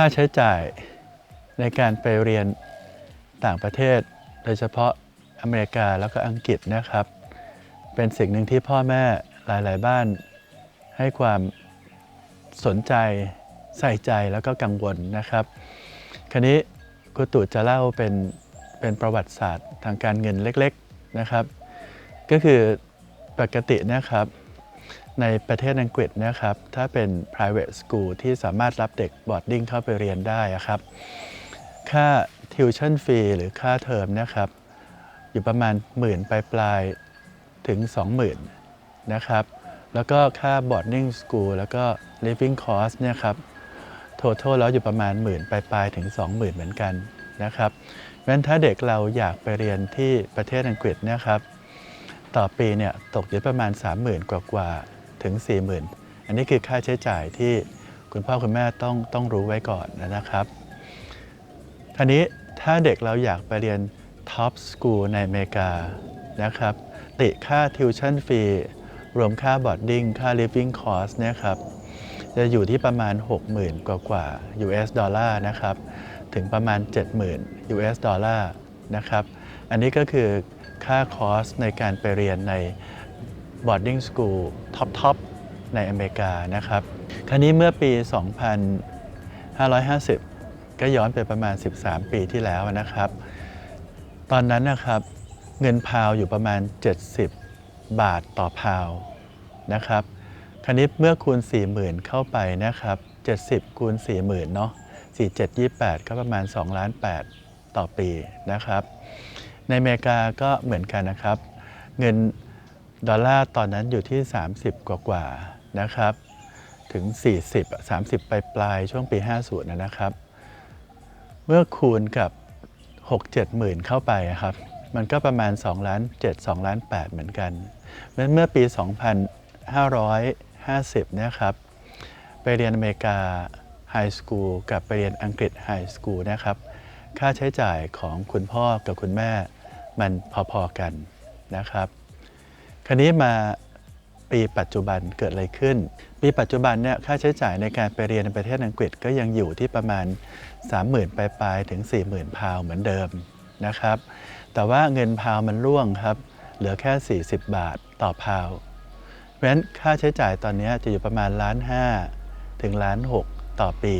ค่าใช้จ่ายในการไปเรียนต่างประเทศ โดยเฉพาะอเมริกาแล้วก็อังกฤษนะครับ เป็นสิ่งหนึ่งที่พ่อแม่หลาย ๆ บ้านให้ความสนใจใส่ใจแล้วก็กังวลนะครับ คราวนี้ครูตู่จะเล่าเป็นเป็นประวัติศาสตร์ทางการเงินเล็ก ๆ นะครับ ก็คือปกตินะครับ ในประเทศอังกฤษนะครับถ้าเป็น private school ที่สามารถรับเด็กบอร์ดดิ้งเข้าไปเรียนได้อะครับค่า tuition fee หรือค่าเทอมนะครับอยู่ประมาณหมื่นปลายปลายถึง 20,000นะครับแล้วก็ค่า boarding school แล้วก็ living cost เนี่ยครับ total แล้วอยู่ประมาณหมื่นปลายปลายถึง 20,000 เหมือนกันนะครับเพราะฉะนั้นถ้าเด็กเราอยากไปเรียนที่ประเทศอังกฤษนะครับต่อปีเนี่ยตกอยู่ประมาณ 30,000 กว่ากว่า ถึง 40,000 อันนี้คือค่าใช้จ่ายที่คุณพ่อคุณแม่ต้องต้องรู้ไว้ก่อนนะครับครานี้ถ้าเด็กเราอยากไปเรียนท็อปสกูลในอเมริกานะครับ ติค่าทิวชั่นฟรีรวมค่าบอร์ดดิ้งค่า living cost เนี่ยครับจะอยู่ที่ประมาณ 60,000 กว่ากว่า US ดอลลาร์นะครับ ถึงประมาณ 70,000 US ดอลลาร์นะครับ อันนี้ก็คือค่าคอร์สในการไปเรียนใน boarding school ท็อปทอปในอเมริกานะครับ คราวนี้เมื่อปี 2550 ก็ย้อนไปประมาณ 13 ปีที่แล้วนะครับ ตอนนั้นนะครับเงินพาวอยู่ประมาณ 70 บาทต่อพาวนะครับ คราวนี้เมื่อคูณ 40,000 เข้าไปนะครับ 70 คูณ 40,000 เนาะ47 28 ก็ประมาณ2ล้าน8ต่อปีนะครับ ในอเมริกาก็เหมือนกันนะครับ เงิน ดอลลาร์ตอนนั้นอยู่ที่ 30 กว่ากว่าๆนะครับ ถึง 40 30 ปลายปลายๆช่วงปี 50นะนะครับ เมื่อคูณกับ 6 7 หมื่นเข้าไปครับ มันก็ประมาณ2ล้าน7 2ล้าน8เหมือนกันเพราะฉะนั้นเมื่อปี 2550นะครับ ไปเรียนอเมริกาไฮสคูลกับไปเรียนอังกฤษไฮสคูลนะครับ ค่าใช้จ่ายของคุณพ่อกับคุณแม่มันพอๆกันนะครับ คราวนี้มาปีปัจจุบันเกิดอะไรขึ้น ปีปัจจุบันเนี่ยค่าใช้จ่ายในการไปเรียนในประเทศอังกฤษก็ยังอยู่ที่ประมาณ 30,000ปลายๆถึง 40,000 พาวเหมือนเดิมนะครับ แต่ว่าเงินพาวมันร่วงครับ เหลือแค่ 40 บาทต่อพาว เพราะฉะนั้นค่าใช้จ่ายตอนนี้จะอยู่ประมาณล้านห้าถึงล้านหกต่อปี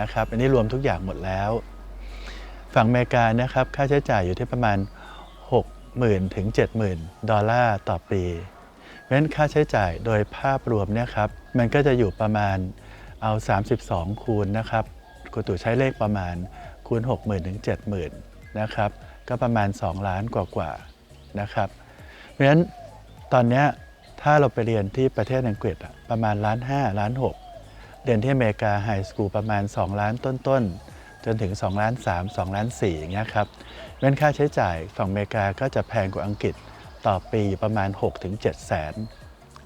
นะครับ อันนี้รวมทุกอย่างหมดแล้ว ฝั่งอเมริกานะครับค่าใช้จ่ายอยู่ที่ประมาณ 60,000 ถึง 70,000 ดอลลาร์ต่อปีเพราะฉะนั้นค่าใช้จ่ายโดยภาพรวมเนี่ยครับมันก็จะอยู่ประมาณเอา 32 คูณนะครับครูตู่ใช้เลขประมาณคูณ 60,000 ถึง 70,000 นะครับ ก็ประมาณ 2 ล้านกว่าๆนะครับ เพราะฉะนั้นตอนนี้ถ้าเราไปเรียนที่ประเทศอังกฤษอะประมาณล้าน5ล้าน6เรียนที่อเมริกาไฮสคูลประมาณ 2 ล้านต้นๆ จนถึง2ล้าน3 2ล้าน4อย่างเงี้ยครับเพราะฉะนั้นค่าใช้จ่ายฝั่งอเมริกาก็จะแพงกว่าอังกฤษต่อปีอยู่ประมาณ 6-7 แสน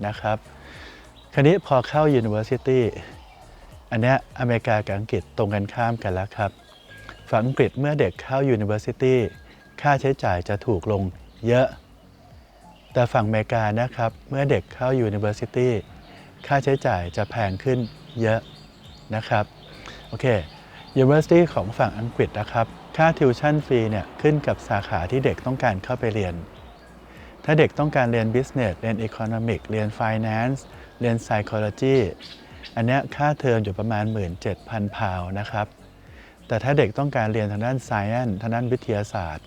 นะครับคราวนี้พอเข้า University อันเนี้ยอเมริกากับอังกฤษตรงกันข้ามกันแล้วครับ ฝั่งอังกฤษเมื่อเด็กเข้า University ค่าใช้จ่ายจะถูกลงเยอะ แต่ฝั่งอเมริกานะครับ เมื่อเด็กเข้า University ค่าใช้จ่ายจะแพงขึ้นเยอะนะครับ โอเค University ของฝั่งอังกฤษนะครับ ค่า tuition fee เนี่ยขึ้นกับสาขาที่เด็กต้องการเข้าไปเรียน ถ้าเด็กต้องการเรียน business เรียน economic เรียน finance เรียน psychology อันเนี้ยค่าเทอมอยู่ประมาณ 17,000 พาวน์นะครับ แต่ถ้าเด็กต้องการเรียนทางด้าน science ทางด้านวิทยาศาสตร์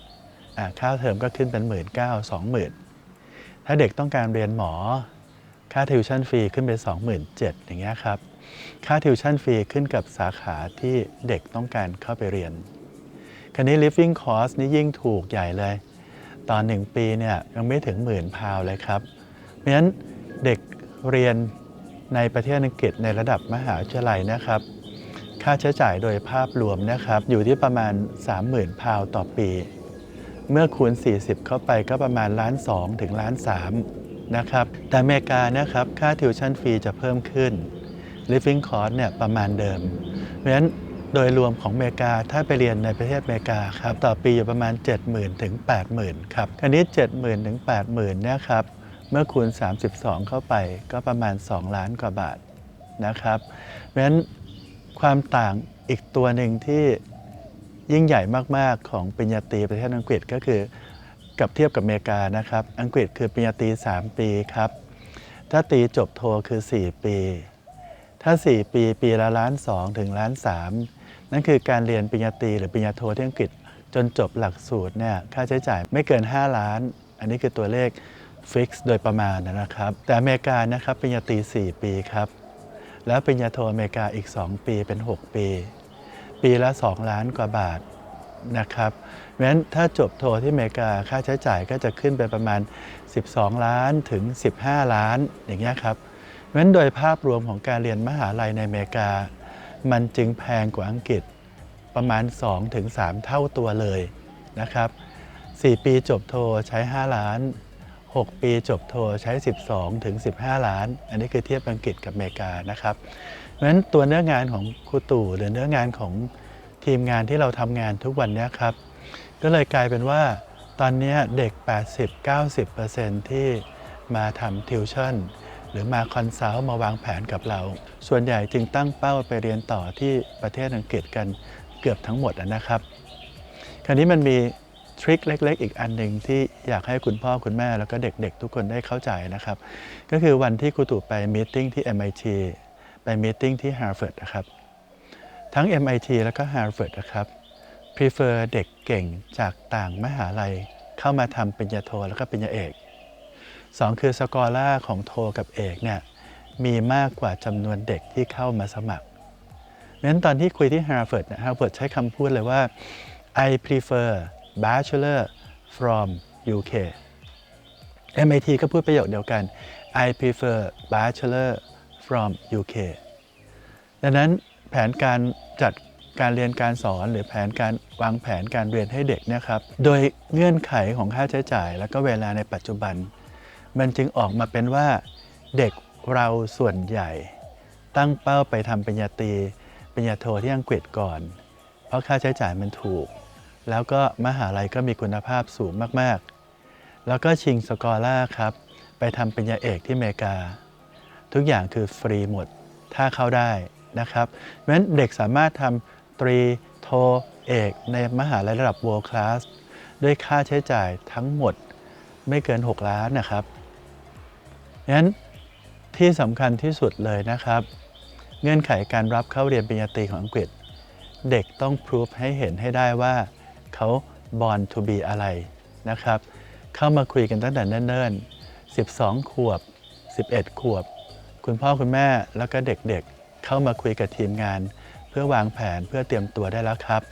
ค่าเทอมก็ขึ้นเป็น 1 9 0 0 0 20,000 ถ้าเด็กต้องการเรียนหมอ ค่าทิวชั่นฟรีขึ้นเป็น 27,000อย่างเงี้ยครับ ค่าทิวชั่นฟรีขึ้นกับสาขาที่เด็กต้องการเข้าไปเรียน คราวนี้ living cost นี่ยิ่งถูกใหญ่เลย ตอนหนึ่งปีเนี่ยยังไม่ถึงหมื่นพาวเลยครับ เพราะฉะนั้นเด็กเรียนในประเทศอังกฤษในระดับมหาวิทยาลัยนะครับ ค่าใช้จ่ายโดยภาพรวมนะครับ อยู่ที่ประมาณ 30,000 พาวต่อปี เมื่อคูณ 40 เข้าไปก็ประมาณล้าน2ถึงล้าน3นะครับ แต่อเมริกานะครับ ค่าทิวชั่นฟรีจะเพิ่มขึ้น living cost เนี่ยประมาณเดิม เพราะฉะนั้นโดยรวมของอเมริกาถ้าไปเรียนในประเทศอเมริกาครับต่อปีอยู่ประมาณ 70,000 ถึง 80,000 ครับอันนี้ 70,000 ถึง 80,000เนี่ยครับเมื่อคูณ 32 เข้าไปก็ประมาณ 2 ล้านกว่าบาทนะครับ เพราะฉะนั้นความต่างอีกตัวหนึ่งที่ยิ่งใหญ่มาก ๆ ของปริญญาตรีประเทศอังกฤษก็คือกับเทียบกับอเมริกานะครับ อังกฤษคือปริญญาตรี 3 ปีครับ ถ้าตีจบโทคือ 4 ปี ถ้า 4 ปีปีละล้านสองถึงล้านสามนั่นคือการเรียนปริญญาตรีหรือปริญญาโทที่อังกฤษ จนจบหลักสูตรเนี่ยค่าใช้จ่ายไม่เกิน 5 ล้าน อันนี้คือตัวเลขฟิกซ์โดยประมาณนะครับ แต่อเมริกานะครับปริญญาตรี 4 ปีครับ แล้วปริญญาโทอเมริกาอีก 2 ปีเป็น 6 ปี ปีละ 2 ล้านกว่าบาทนะครับเพราะฉะนั้นถ้าจบโทที่อเมริกาค่าใช้จ่ายก็จะขึ้นไปประมาณ 12 ล้านถึง 15 ล้านอย่างเงี้ยครับ เพราะฉะนั้นโดยภาพรวมของการเรียนมหาลัยในอเมริกา มันจึงแพงกว่าอังกฤษประมาณ 2-3 เท่าตัวเลยนะครับ 4 ปีจบโทใช้ 5 ล้าน 6 ปีจบโทใช้ 12ถึง15 ล้าน อันนี้คือเทียบอังกฤษกับอเมริกานะครับเพราะฉะนั้นตัวเนื้องานของครูตู่หรือเนื้องานของทีมงานที่เราทำงานทุกวันนี้ครับ ก็เลยกลายเป็นว่าตอนนี้เด็ก 80-90%ที่มาทำทิวชั่น หรือมาคอนซัลท์มาวางแผนกับเรา ส่วนใหญ่จึงตั้งเป้าไปเรียนต่อที่ประเทศอังกฤษกันเกือบทั้งหมดนะครับ คราวนี้มันมีทริคเล็ก ๆ อีกอันหนึ่งที่อยากให้คุณพ่อคุณแม่แล้วก็เด็กๆ ทุกคนได้เข้าใจนะครับ ก็คือวันที่ครูตู่ไปมีติ้งที่ MIT ไปมีติ้งที่ Harvard นะครับ ทั้ง MIT แล้วก็ Harvard นะครับ prefer เด็กเก่งจากต่างมหาลัยเข้ามาทำปริญญาโทแล้วก็ปริญญาเอก สองคือสกอร่าของโทกับเอกเนี่ยมีมากกว่าจำนวนเด็กที่เข้ามาสมัครเพราะฉะนั้นตอนที่คุยที่ Harvard เนี่ย Harvard ใช้คำพูดเลยว่า I prefer bachelor from UK MIT ก็พูดประโยคเดียวกัน I prefer bachelor from UK ดังนั้นแผนการจัดการเรียนการสอนหรือแผนการวางแผนการเรียนให้เด็กเนะครับ โดยเงื่อนไขของค่าใช้จ่าย และก็เวลาในปัจจุบัน มันจึงออกมาเป็นว่าเด็กเราส่วนใหญ่ ตั้งเป้าไปทำปริญญาตรีปริญญาโทที่อังกฤษก่อน เพราะค่าใช้จ่ายมันถูก แล้วก็มหาลัยก็มีคุณภาพสูงมากๆ แล้วก็ชิงสกอร่าครับ ไปทำปริญญาเอกที่อเมริกา ทุกอย่างคือฟรีหมดถ้าเข้าได้นะครับเพราะฉะนั้นเด็กสามารถทำตรีโทเอกในมหาลัยระดับ world class ด้วยค่าใช้จ่ายทั้งหมดไม่เกิน 6 ล้านนะครับ งั้นที่สำคัญที่สุดเลยนะครับ เงื่อนไขการรับเข้าเรียนปริญญาตรีของอังกฤษ เด็กต้องพิสูจให้เห็นให้ได้ว่าเขา born to be อะไรนะครับ เข้ามาคุยกันตั้งแต่เนิ่นๆ 12 ขวบ 11 ขวบ คุณพ่อคุณแม่แล้วก็เด็กๆ เข้ามาคุยกับทีมงาน เพื่อวางแผนเพื่อเตรียมตัวได้แล้วครับ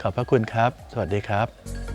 ขอบพระคุณครับ สวัสดีครับ